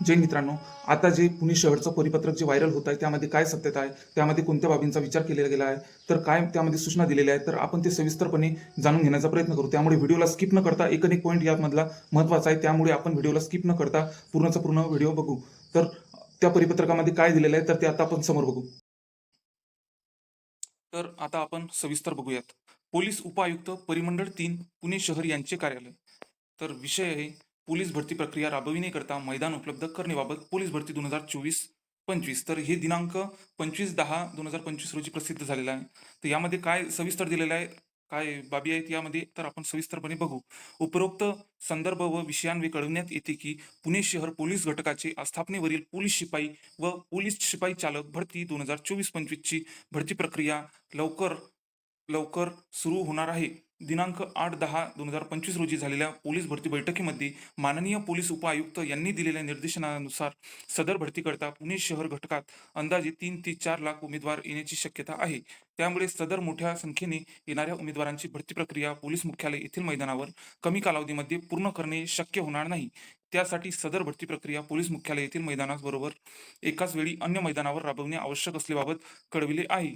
जे मित्रांनो आता जे पुणे शहरचं परिपत्रक जे व्हायरल होत आहे त्यामध्ये काय सत्यता आहे त्यामध्ये कोणत्या बाबींचा विचार केला गेला आहे तर काय त्यामध्ये सूचना दिलेल्या आहेत तर आपण ते सविस्तरपणे जाणून घेण्याचा प्रयत्न करू. त्यामुळे व्हिडिओला स्किप न करता एक एक पॉईंट यामधला महत्त्वाचा आहे त्यामुळे आपण व्हिडिओला स्किप न करता पूर्णचा पूर्ण व्हिडिओ बघू. तर त्या परिपत्रकामध्ये काय दिलेलं आहे तर ते आता आपण समोर बघू. तर आता आपण सविस्तर बघूयात. पोलीस उपायुक्त परिमंडळ तीन पुणे शहर यांचे कार्यालय. तर विषय आहे पोलीस भरती प्रक्रिया राबविण्याकरता मैदान उपलब्ध करण्याबाबत पोलीस भरती दोन हजार चोवीस पंचवीस. तर हे दिनांक पंचवीस दहा दोन हजार पंचवीस रोजी प्रसिद्ध झालेला आहे. तर यामध्ये काय सविस्तर दिलेलं आहे? काय बाबी आहेत यामध्ये? तर आपण सविस्तरपणे बघू. उपरोक्त संदर्भ व विषयांवे कळविण्यात येते की पुणे शहर पोलीस घटकाचे आस्थापनेवरील पोलीस शिपाई व पोलीस शिपाई चालक भरती दोन हजार चोवीस पंचवीसची भरती प्रक्रिया लवकर लवकर सुरू होणार आहे. दिनांक आठ दहा दोन हजार पंचवीस रोजी झालेल्या पोलीस भरती बैठकीमध्ये माननीय पोलीस उपायुक्त यांनी दिलेल्या निर्देशनानुसार सदर भरतीकरता पुणे शहर घटकात अंदाजे तीन ते चार लाख उमेदवार येण्याची शक्यता आहे. त्यामुळे सदर मोठ्या संख्येने येणाऱ्या उमेदवारांची भरती प्रक्रिया पोलीस मुख्यालय येथील मैदानावर कमी कालावधीमध्ये पूर्ण करणे शक्य होणार नाही. त्यासाठी सदर भरती प्रक्रिया पोलीस मुख्यालय येथील मैदानाबरोबर एकाच वेळी अन्य मैदानावर राबवणे आवश्यक असल्याबाबत कळविले आहे.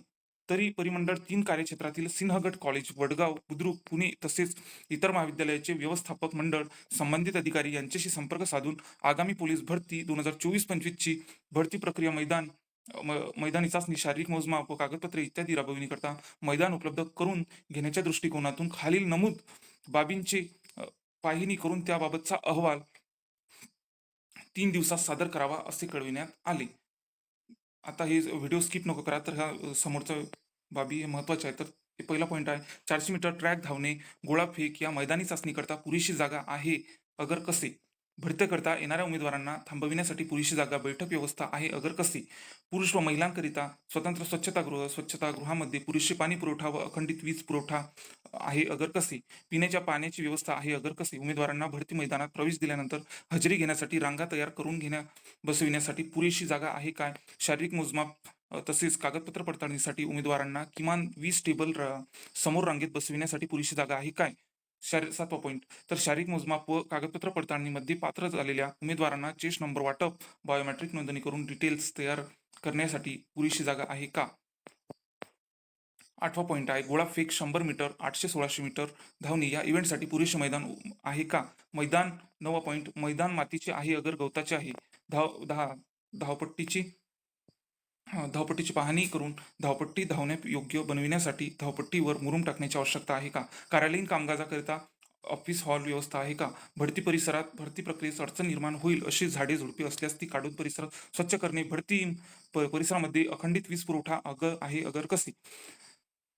तरी परिमंडळ तीन कार्यक्षेत्रातील सिंहगड कॉलेज वडगाव बुद्रुक पुणे तसेच इतर महाविद्यालयाचे व्यवस्थापक मंडळ संबंधित अधिकारी यांच्याशी संपर्क साधून आगामी पोलीस भरती दोन हजार चोवीस पंचवीसची भरती प्रक्रिया मैदान मैदानीचाच मैदानी चाचणी शारीरिक मोजमाप व कागदपत्रे इत्यादी राबविण्याकरता मैदान उपलब्ध करून घेण्याच्या दृष्टिकोनातून खालील नमूद बाबींची पाहिणी करून त्याबाबतचा अहवाल तीन दिवसात सादर करावा असे कळविण्यात आले. आता हे व्हिडिओ स्किप नको करा तर ह्या समोरचा बाबी हे महत्त्वाचे आहे. तर हे पहिला पॉईंट आहे चारशे मीटर ट्रॅक धावणे गोळाफेक या मैदानी चाचणीकरता पुरेशी जागा आहे अगर कसे? करता येणाऱ्या उमेदवारांना थांबविण्यासाठी पुरेशी जागा बैठक व्यवस्था आहे अगर कसे? पुरुष व महिलांकरिता स्वतंत्र स्वच्छतागृह स्वच्छतागृहामध्ये पुरेशी पाणी पुरवठा व अखंडित वीज पुरवठा आहे अगर कसे पिण्याच्या पाण्याची व्यवस्था आहे अगर कसे उमेदवारांना भरती मैदानात प्रवेश दिल्यानंतर हजेरी घेण्यासाठी रांगा तयार करून घेण्या बसविण्यासाठी पुरेशी जागा आहे काय? शारीरिक मोजमाप तसेच कागदपत्र पडताळणीसाठी उमेदवारांना किमान वीस टेबल र- समोर रांगेत बसविण्यासाठी पुरेशी जागा आहे काय? शारी सातवा पॉईंट तर शारीरिक मोजमाप व कागदपत्र पडताळणीमध्ये पात्र झालेल्या उमेदवारांना चेस्ट नंबर वाटप बायोमेट्रिक नोंदणी करून डिटेल्स तयार करण्यासाठी पुरेशी जागा आहे का? आठवा पॉईंट आहे. गोळा फेक शंभर मीटर आठशे सोळाशे मीटर धावणे या इव्हेंटसाठी पुरेसे मैदान आहे का? मैदान नवा पॉईंट मैदान मातीचे आहे अगर गवताचे आहे. धाव दहा धावपट्टीची धावपट्टीची पाहणी करून धावपट्टी धावण्या योग्य बनविण्यासाठी धावपट्टीवर मुरुम टाकण्याची आवश्यकता आहे का? कार्यालयीन कामकाजाकरिता ऑफिस हॉल व्यवस्था आहे का? भरती परिसरात भरती प्रक्रियेस अडचण निर्माण होईल अशी झाडे झुडपे असल्यास ती काढून परिसरात स्वच्छ करणे. भरती परिसरामध्ये अखंडित वीज पुरवठा अगर आहे अगर कसे?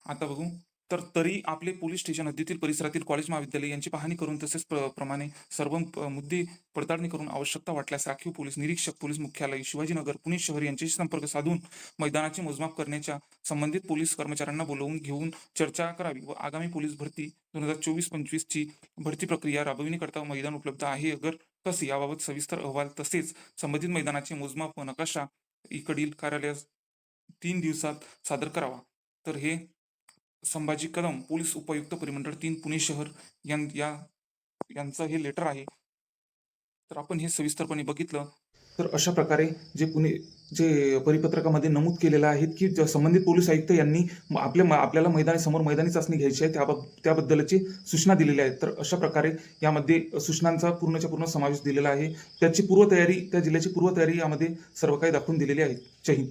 आता बघू. तर तरी आपले पोलीस स्टेशन हद्दीतील परिसरातील कॉलेज महाविद्यालय यांची पाहणी करून तसेच प्र- प्रमाणे सर्व मुद्दे पडताळणी करून आवश्यकता वाटल्यास राखीव पोलीस निरीक्षक पोलीस मुख्यालय शिवाजीनगर पुणे शहर यांच्याशी संपर्क साधून मैदानाचे मोजमाप करण्याच्या संबंधित पोलीस कर्मचाऱ्यांना बोलवून घेऊन चर्चा करावी व आगामी पोलीस भरती दोन हजार चोवीस पंचवीस ची भरती प्रक्रिया राबविण्याकरता मैदान उपलब्ध आहे. अगर कसे याबाबत सविस्तर अहवाल तसेच संबंधित मैदानाचे मोजमाप व नकाशा इकडील कार्यालयास तीन दिवसात सादर करावा. तर हे संभाजी कदम पोलीस उपायुक्त परिमंडळ तीन पुणे शहर यां या यांचं हे लेटर आहे. तर आपण हे सविस्तरपणे बघितलं. तर अशा प्रकारे जे पुणे जे परिपत्रकामध्ये नमूद केलेलं आहे की ज- संबंधित पोलीस आयुक्त यांनी आपल्या म- आपल्याला मैदानी समोर मैदानी चाचणी घ्यायची आहे त्याबाब त्याबद्दलची सूचना दिलेल्या आहेत तर अशा प्रकारे यामध्ये सूचनांचा पूर्णच्या पूर्ण समावेश दिलेला आहे. त्याची पूर्वतयारी त्या जिल्ह्याची पूर्वतयारी यामध्ये सर्व काही दाखवून दिलेली आहे. जय हिंद.